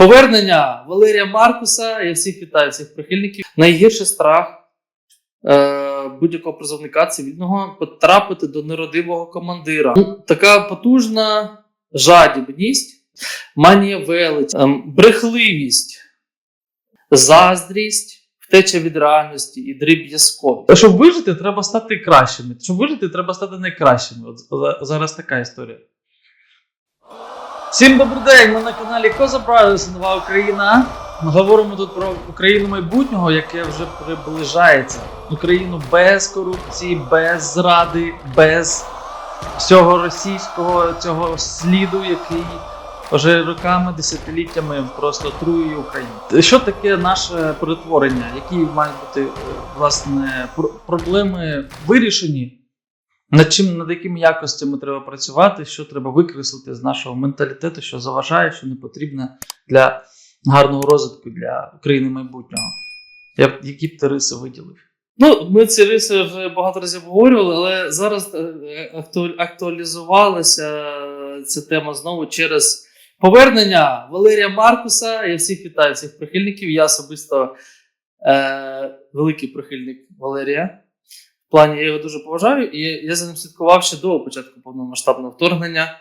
Повернення Валерія Маркуса. Я всіх вітаю, всіх прихильників. Найгірший страх е, будь-якого призовника цивільного потрапити до неродивого командира. Ну, Така потужна жадібність, манія велич, ем, брехливість, заздрість, втеча від реальності і дріб'язковість. Щоб вижити, треба стати кращими. Щоб вижити, треба стати найкращими. От зараз така історія. Всім добрий день! Ми на каналі Коза Нова Україна. Ми говоримо тут про Україну майбутнього, яке вже приближається. Україну без корупції, без зради, без всього російського цього сліду, який вже роками, десятиліттями просто трує Україну. Що таке наше перетворення? Які мають бути е, власне проблеми вирішені? Над чим над якими якостями треба працювати, що треба викреслити з нашого менталітету, що заважає, що не потрібне для гарного розвитку для України майбутнього? Я які б ти риси виділив? Ну, ми ці риси вже багато разів обговорювали, але зараз е, актуалізувалася ця тема знову через повернення Валерія Маркуса. Я всіх вітаю, всіх прихильників. Я особисто е, великий прихильник Валерія. Плані я його дуже поважаю, і я за ним слідкував ще до початку повномасштабного вторгнення.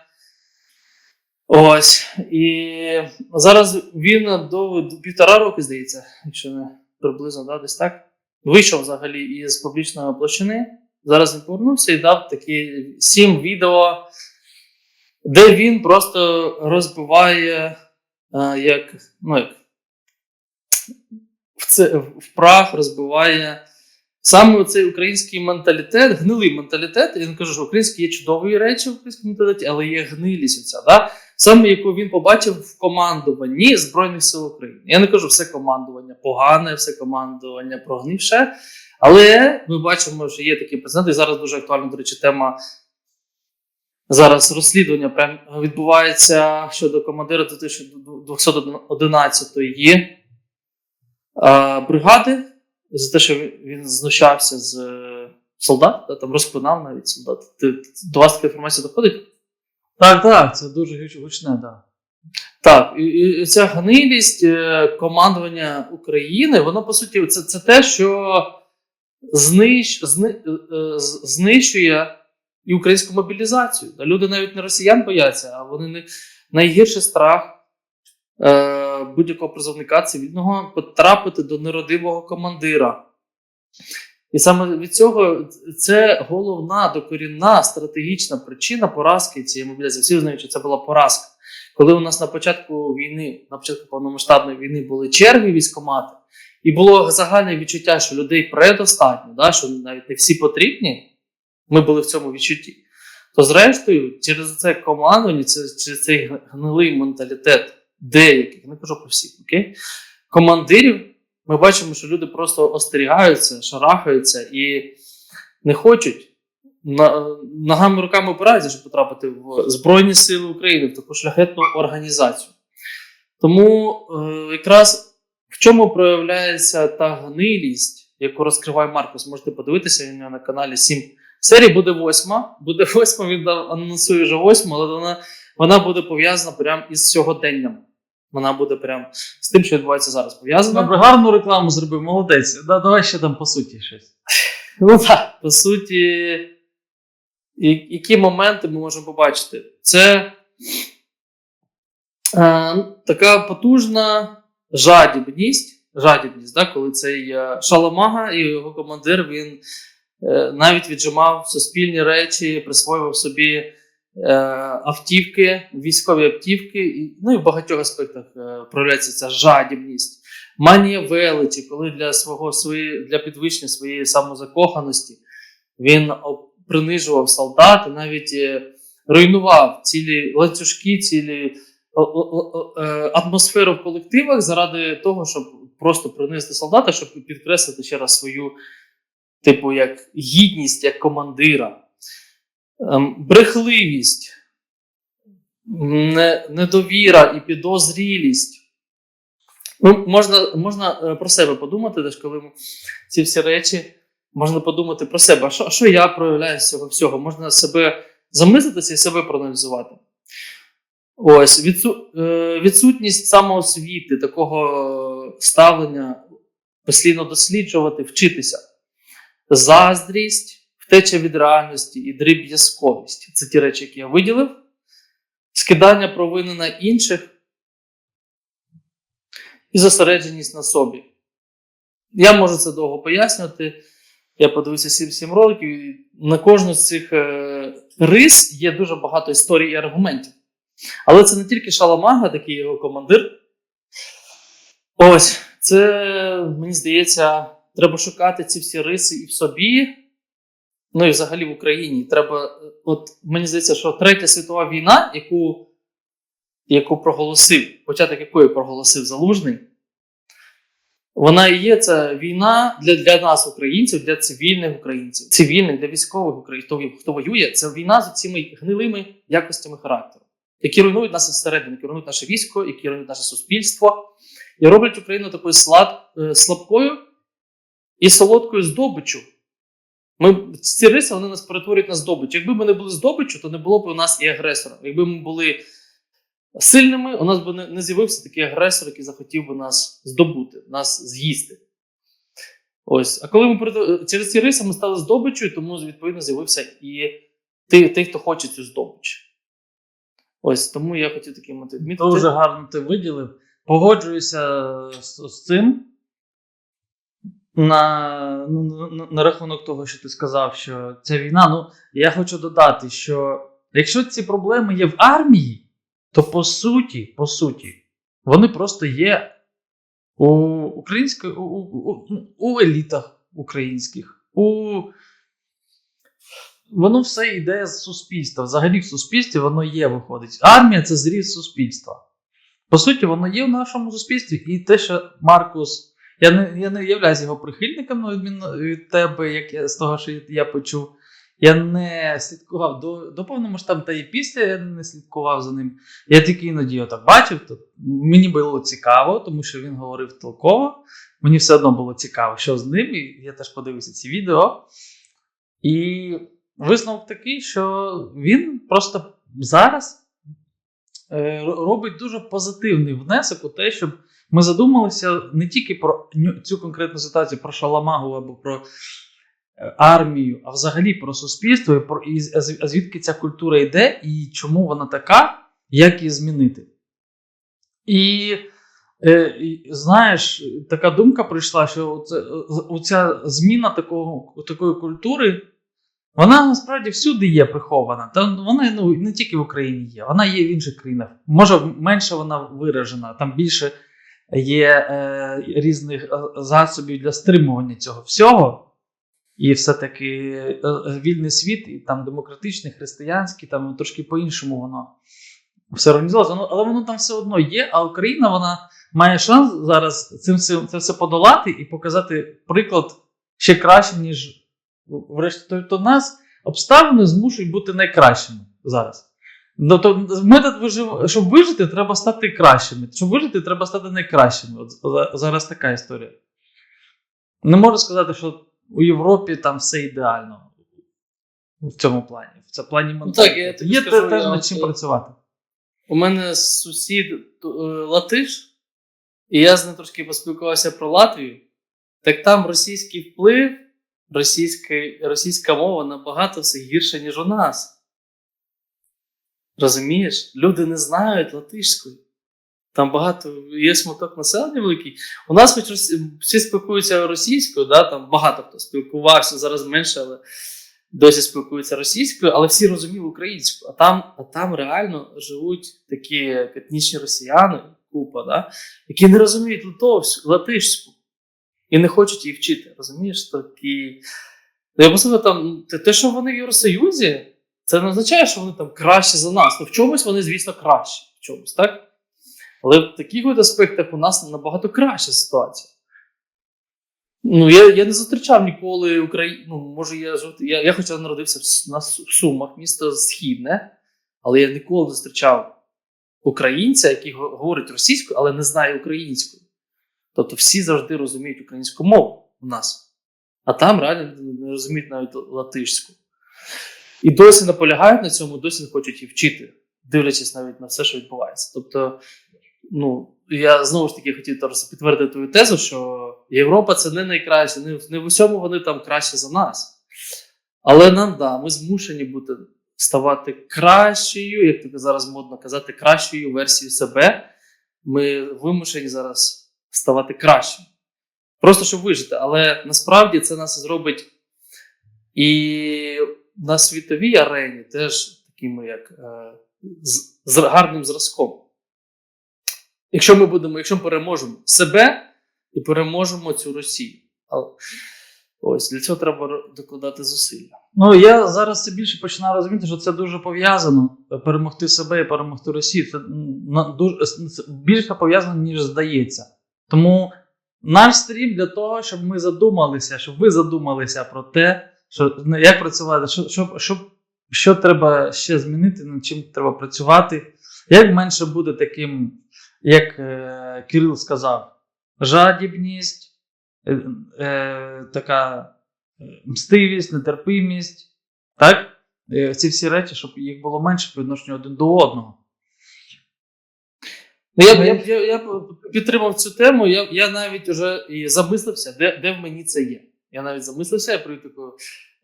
Ось. І зараз він до, півтора роки, здається, якщо не приблизно, да, десь так вийшов взагалі із публічної площини. Зараз він повернувся і дав такі сім відео, де він просто розбиває е, як, ну, як в, це, в прах розбиває саме цей український менталітет, гнилий менталітет. Я не кажу, що українські є чудові речі в українському менталітеті, але є гнилість оця, да? саме яку він побачив в командуванні Збройних сил України. Я не кажу все командування погане, все командування прогнивше. Але ми бачимо, що є такі прецеденти. І зараз дуже актуальна, до речі, тема. Зараз розслідування прям відбувається щодо командира 211-ї е, бригади за те, що він- знущався з е, солдат, та, там розпинав навіть солдат. Ти, до вас така інформація доходить? Так, так, це дуже гучне, так. Да. Так, і, і ця гнилість е, командування України, воно по суті це, це те, що знищ, зни, е, знищує і українську мобілізацію. Люди навіть не росіян бояться, а вони не найгірший страх е, будь-якого призовника цивільного потрапити до неродивого командира. І саме від цього це головна докорінна стратегічна причина поразки цієї мобілізації. Всі знають, що це була поразка. Коли у нас на початку війни, на початку повномасштабної війни були черги військомати, і було загальне відчуття, що людей предостатньо, да, що навіть не всі потрібні, ми були в цьому відчутті. То зрештою, через це командування, через цей гнилий менталітет деяких, не кажу про всіх, окей, командирів, ми бачимо, що люди просто остерігаються, шарахаються і не хочуть ногами руками опираються, щоб потрапити в Збройні Сили України, в таку шляхетну організацію. Тому е, якраз в чому проявляється та гнилість, яку розкриває Маркус, можете подивитися він на каналі 7 серій. Буде восьма. Буде восьма, він анонсує вже восьму, але вона, вона буде пов'язана прямо із сьогоденням. Вона буде прямо з тим, що відбувається зараз, пов'язана. Добре, гарну рекламу зробив, молодець. Да, давай ще там по суті щось. Ну так, по суті, які моменти ми можемо побачити? Це е, така потужна жадібність, жадібність, да, коли цей Шаламага і його командир він е, навіть віджимав суспільні речі, присвоював собі автівки, військові автівки, ну і в багатьох аспектах е, проявляється ця жадібність. Манія величі, коли для свого свої, для підвищення своєї самозакоханості він принижував солдат, і навіть е, руйнував цілі ланцюжки, цілі е, атмосферу в колективах заради того, щоб просто принизити солдата, щоб підкреслити ще раз свою, типу, як гідність як командира, брехливість, недовіра і підозрілість. Ну, можна, можна е, про себе подумати, теж коли ці всі речі, можна подумати про себе, а що, що я проявляю з цього всього? Можна себе замислитися і себе проаналізувати. Ось відсу, е, відсутність самоосвіти, такого ставлення, постійно досліджувати, вчитися. Заздрість, втеча від реальності і дріб'язковість. Це ті речі, які я виділив. Скидання провини на інших і зосередженість на собі. Я можу це довго пояснювати. Я подивився 7-7 роликів, і на кожну з цих е, рис є дуже багато історій і аргументів. Але це не тільки Шаламага, такий його командир. Ось, це, мені здається, треба шукати ці всі риси і в собі, ну і взагалі в Україні. Треба, е, от мені здається, що Третя світова війна, яку, яку проголосив, початок якої проголосив Залужний, вона і є ця війна для, для нас, українців, для цивільних українців, цивільних, для військових українців, хто, воює. Це війна з цими гнилими якостями характеру, які руйнують нас зсередини, які руйнують наше військо, які руйнують наше суспільство, і роблять Україну такою е, слабкою і солодкою здобиччю. Ми, ці риси вони нас перетворюють на здобич. Якби ми не були здобиччю, то не було б у нас і агресора. Якби ми були сильними, у нас би не, не з'явився такий агресор, який захотів би нас здобути, нас з'їсти. Ось. А коли ми через ці риси ми стали здобиччю, тому відповідно з'явився і той, той, хто хоче цю здобич. На тому я хотів такий відмітити. Дуже гарно ти виділив. Погоджуюся з, з цим. На, ну, на, на рахунок того, що ти сказав, що ця війна. Ну, я хочу додати, що якщо ці проблеми є в армії, то по суті, по суті, вони просто є у української, у, у, у, у елітах українських. У... Воно все йде з суспільства. Взагалі в суспільстві воно є, виходить. Армія це зріз суспільства. По суті, воно є в нашому суспільстві, і те, що Маркус. Я не, я не являюся його прихильником, на відміну від тебе, як я, з того, що я почув. Я не слідкував до, до повномасштабного, та і після я не слідкував за ним. Я тільки іноді його так бачив. То мені було цікаво, тому що він говорив толково. Мені все одно було цікаво, що з ним. І я теж подивився ці відео. І висновок такий, що він просто зараз е, робить дуже позитивний внесок у те, щоб ми задумалися не тільки про цю конкретну ситуацію, про Шаламагу або про е, армію, а взагалі про суспільство, і про і, звідки ця культура йде, і чому вона така, як її змінити. І, е, знаєш, така думка прийшла, що оце, оця зміна такого, такої культури. Вона насправді всюди є прихована. Та вона ну, не тільки в Україні є, вона є в інших країнах. Може, менше вона виражена, там більше є е, різних е, засобів для стримування цього всього. І все-таки е, е, вільний світ, і там демократичний, християнський, там трошки по-іншому воно все організовано. Ну, Але воно там все одно є. А Україна вона має шанс зараз цим це все подолати і показати приклад ще краще, ніж врешті. Тобто нас обставини змушують бути найкращими зараз. Тобто, метод вижив... щоб вижити, треба стати кращими. Щоб вижити, треба стати найкращими. От зараз така історія. Не можу сказати, що у Європі там все ідеально в цьому плані. В цьому плані Ну, так, я Є скажу, теж я над чим е, працювати. У мене сусід е, латиш, і я з ним трошки поспілкувався про Латвію. Так там російський вплив, російська, російська мова набагато все гірше, ніж у нас. Розумієш? Люди не знають латишської. Там багато є смуток населення великий. У нас хоч всі спілкуються російською, да? там багато хто спілкувався, зараз менше, але досі спілкуються російською, але всі розуміли українську. А там, а там реально живуть такі етнічні росіяни, купа, да? які не розуміють литовську, латишську і не хочуть її вчити. Розумієш? Такі... Ну, Я послухав, там, те- що вони в Євросоюзі, це не означає, що вони там кращі за нас. Ну, в чомусь вони, звісно, кращі. В чомусь, так? Але в таких от аспектах у нас набагато краща ситуація. Ну, я, я не зустрічав ніколи Україну. Ну, може, я, я, я хоча народився в, на в Сумах, місто Східне, але я ніколи не зустрічав українця, який говорить російською, але не знає українською. Тобто всі завжди розуміють українську мову у нас. А там реально не розуміють навіть латишську. І досі наполягають на цьому, досі не хочуть її вчити. дивлячись навіть на все, що відбувається. Тобто, ну, я знову ж таки хотів підтвердити твою тезу, що Європа це не найкраще, не, не в усьому вони там краще за нас. Але нам да, ми змушені бути ставати кращою, як тобі зараз модно казати, кращою версією себе. Ми вимушені зараз ставати кращими. Просто щоб вижити. Але насправді це нас зробить і на світовій арені теж такими, як е, з, гарним зразком. Якщо ми будемо, якщо ми переможемо себе і переможемо цю Росію. Ось для цього треба докладати зусилля. Ну я зараз це більше починаю розуміти, що це дуже пов'язано. Перемогти себе і перемогти Росію. Це дуже більше пов'язано, ніж здається. Тому наш стрім для того, щоб ми задумалися, щоб ви задумалися про те, що ну, як працювати, що, що, що, що треба ще змінити, над чим треба працювати, як менше буде таким, як е, Кирил сказав, жадібність, е, е, така е, мстивість, нетерпимість. Так? Е, Ці всі речі, щоб їх було менше по відношенню один до одного. Ну, я, я, я, я підтримав цю тему. Я, я навіть вже і замислився, де, де в мені це є. Я навіть замислився, я таку,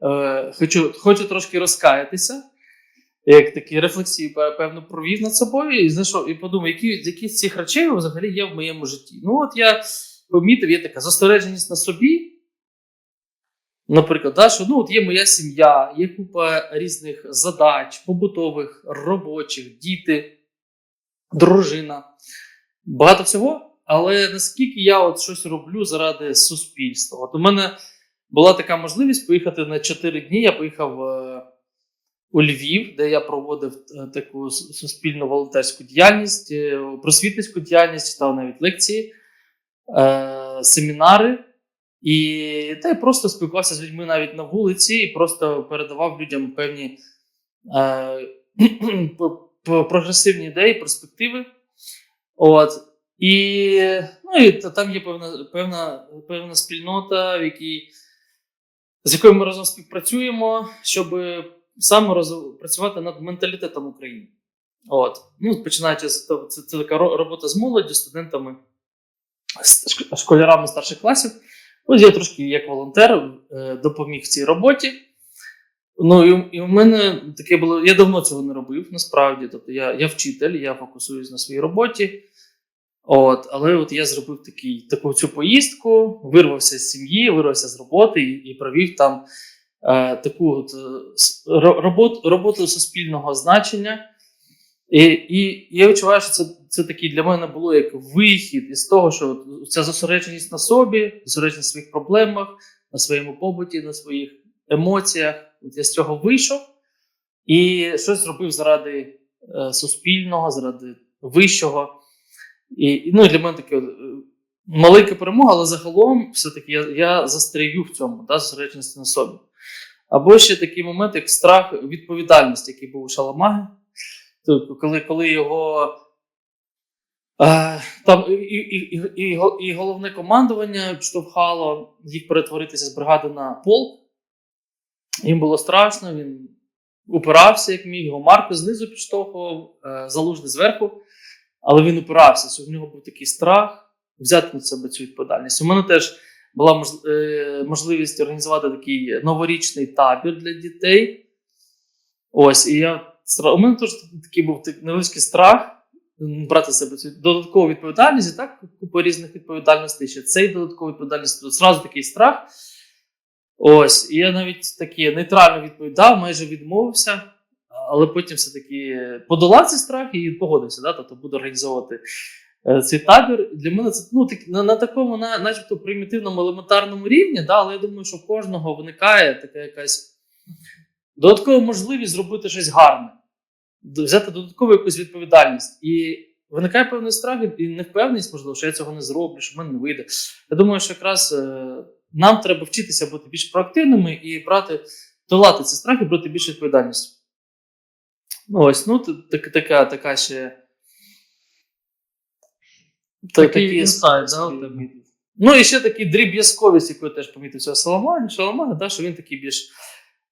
е, хочу, хочу трошки розкаятися, як такі рефлексії, певно, провів над собою і знайшов, і подумав, які, які з цих речей взагалі є в моєму житті. Ну, от я помітив, є така зосередженість на собі. Наприклад, да, що ну, от є моя сім'я, є купа різних задач, побутових, робочих, діти, дружина багато всього. Але наскільки я от щось роблю заради суспільства? От у мене була така можливість поїхати на 4 дні. Я поїхав е, у Львів, де я проводив е, таку суспільну волонтерську діяльність, е, просвітницьку діяльність, читав навіть лекції, семінари. І та й просто спілкувався з людьми навіть на вулиці і просто передавав людям певні е, прогресивні ідеї, перспективи. От. І, ну, і там є певна, певна, певна спільнота, в якій, з якою ми разом співпрацюємо, щоб саме роз, працювати над менталітетом України. От. Ну, починаючи з того, це, це така ро- робота з молоддю, студентами, школярами старших класів. Ось я трошки як волонтер е, допоміг в цій роботі. Ну, і, і у мене таке було. Я давно цього не робив, насправді. Тобто я, я вчитель, я фокусуюсь на своїй роботі. От, але от я зробив такий, таку цю поїздку, вирвався з сім'ї, вирвався з роботи і, і провів там е, таку от, е, робот, роботу суспільного значення. І, і я відчуваю, що це, це такий для мене було як вихід із того, що ця зосередженість на собі, зосередженість на своїх проблемах, на своєму побуті, на своїх емоціях. От я з цього вийшов і щось зробив заради е, суспільного, заради вищого. І, ну, для мене таке е, маленька перемога, але загалом все-таки я, я застрію в цьому, да, зосередженості на собі. Або ще такий момент, як страх відповідальності, який був у Шаламаги. Тобто, коли, коли його е, там і, і, і, і, і головне командування штовхало їх перетворитися з бригади на полк. Їм було страшно, він упирався, як міг, його Марко знизу підштовхував, е, залужний зверху, але він упирався. В нього був такий страх взяти на себе цю відповідальність. У мене теж була е, можливість організувати такий новорічний табір для дітей. Ось, і я у мене теж такий був невеличкий страх брати себе цю додаткову відповідальність, і так купа різних відповідальностей. Ще цей додаткову відповідальність, зразу такий страх. Ось, і я навіть таки нейтрально відповідав, майже відмовився, але потім все-таки подолав цей страх і погодився, да? тобто буду організовувати е, цей табір. Для мене це ну, так, на, на такому, на, начебто, примітивному елементарному рівні, да? але я думаю, що в кожного виникає така якась додаткова можливість зробити щось гарне, взяти додаткову якусь відповідальність. І виникає певний страх і- і невпевненість, можливо, що я цього не зроблю, що в мене не вийде. Я думаю, що якраз е, нам треба вчитися бути більш проактивними і брати, долати цей страх і брати більше відповідальність. Ну, ось, ну, так, така, така ще. Такий такі інсайт, да. Ну, і ще такий дріб'язковість, яку я теж помітив цього Соломона, Шаламана, да, що він такий більш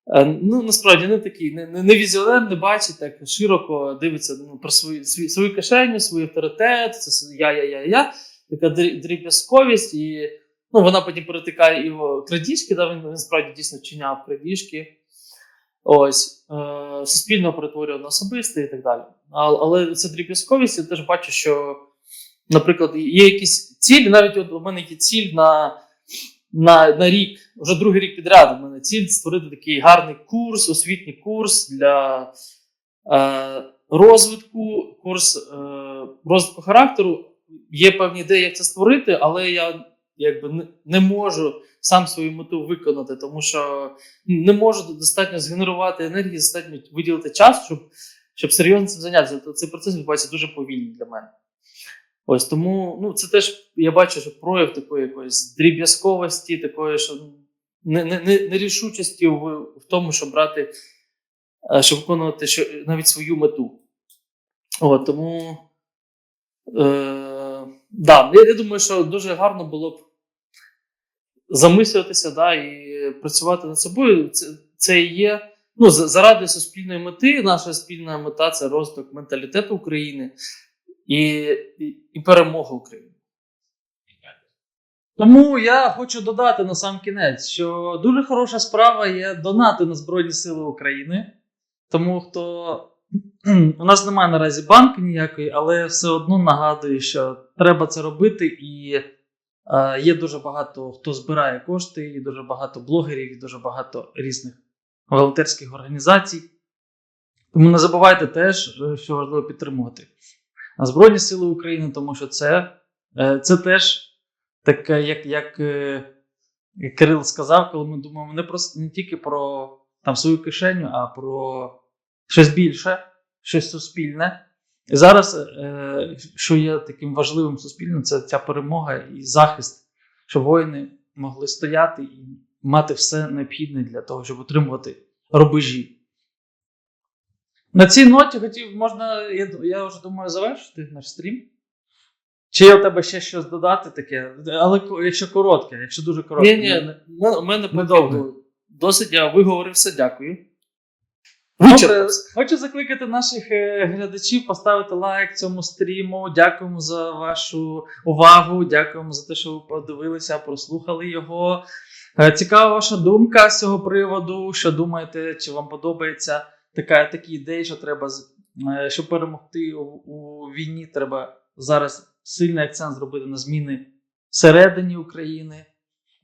Е, Ну, насправді не такий, не, не, не візіонер, не бачить так широко дивиться ну, про свою, свою, свою кишеню, свій авторитет, це я, я, я, я, така дріб'язковість, і ну, вона потім перетикає і в крадіжки, да, він, він справді дійсно вчиняв крадіжки. Ось, е, суспільно перетворював на особисте і так далі. А, але це дріб'язковість, я теж бачу, що, наприклад, є якісь цілі, навіть от у мене є ціль на, на, на рік, вже другий рік підряд. У мене ціль створити такий гарний курс, освітній курс для е, розвитку, курс е, розвитку характеру. Є певні ідеї, як це створити, але я якби не, не можу сам свою мету виконати, тому що не можу достатньо згенерувати енергії, достатньо виділити час, щоб, щоб серйозно цим зайнятися. То Цей процес відбувається дуже повільно для мене. Ось тому ну, це теж я бачу, що прояв такої якоїсь дріб'язковості, такої, що не- не- не- нерішучості в, в тому, щоб брати, е, щоб виконувати що, навіть свою мету. От, тому е, да, я, я думаю, що дуже гарно було б замислюватися да, і працювати над собою. Це, це є. Ну, заради суспільної мети, наша спільна мета це розвиток менталітету України і, і, і перемога України. Тому я хочу додати на сам кінець, що дуже хороша справа є донати на Збройні Сили України. Тому хто у нас немає наразі банки ніякої, але все одно нагадую, що треба це робити, і е, є дуже багато хто збирає кошти, і дуже багато блогерів, і дуже багато різних волонтерських організацій. Тому не забувайте теж, е, що важливо підтримувати Збройні Сили України, тому що це, е, це теж таке, як, як е, Кирил сказав, коли ми думаємо не, просто, не тільки про там, свою кишеню, а про щось більше, щось суспільне. І зараз, е, що є таким важливим суспільним, це ця перемога і захист, щоб воїни могли стояти і мати все необхідне для того, щоб утримувати рубежі. На цій ноті хотів, можна, я, я вже думаю, завершити наш стрім. Чи є у тебе ще щось додати таке? Але якщо коротке, якщо дуже коротке. Ні, ні, у мене, мене Недовго. досить я виговорився, дякую. Добре, Вичерпався. хочу закликати наших е, глядачів поставити лайк цьому стріму. Дякуємо за вашу увагу. Дякуємо за те, що ви подивилися, прослухали його. Е, Цікава ваша думка з цього приводу. Що думаєте, чи вам подобається така, такі ідеї, що треба е, щоб перемогти у, у війні, треба зараз сильний акцент зробити на зміни всередині України.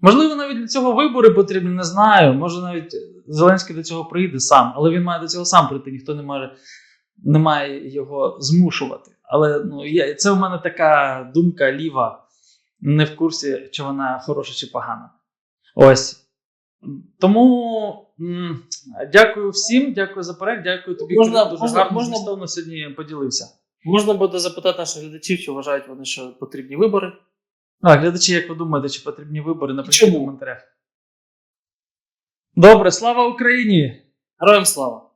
Можливо, навіть для цього вибори потрібні, не знаю. Може, навіть Зеленський до цього прийде сам, але він має до цього сам прийти, ніхто не може не має його змушувати. Але ну, є, це у мене така думка ліва, не в курсі, чи вона хороша чи погана. Ось. Тому м, дякую всім, дякую за перегляд, дякую тобі. Можна- дуже можна- гарно можна- змістовно сьогодні поділився. Можна буде запитати наших глядачів, чи вважають вони, що потрібні вибори. А, глядачі, як ви думаєте, чи потрібні вибори? Напишіть в коментарях. Добре, слава Україні! Героям слава!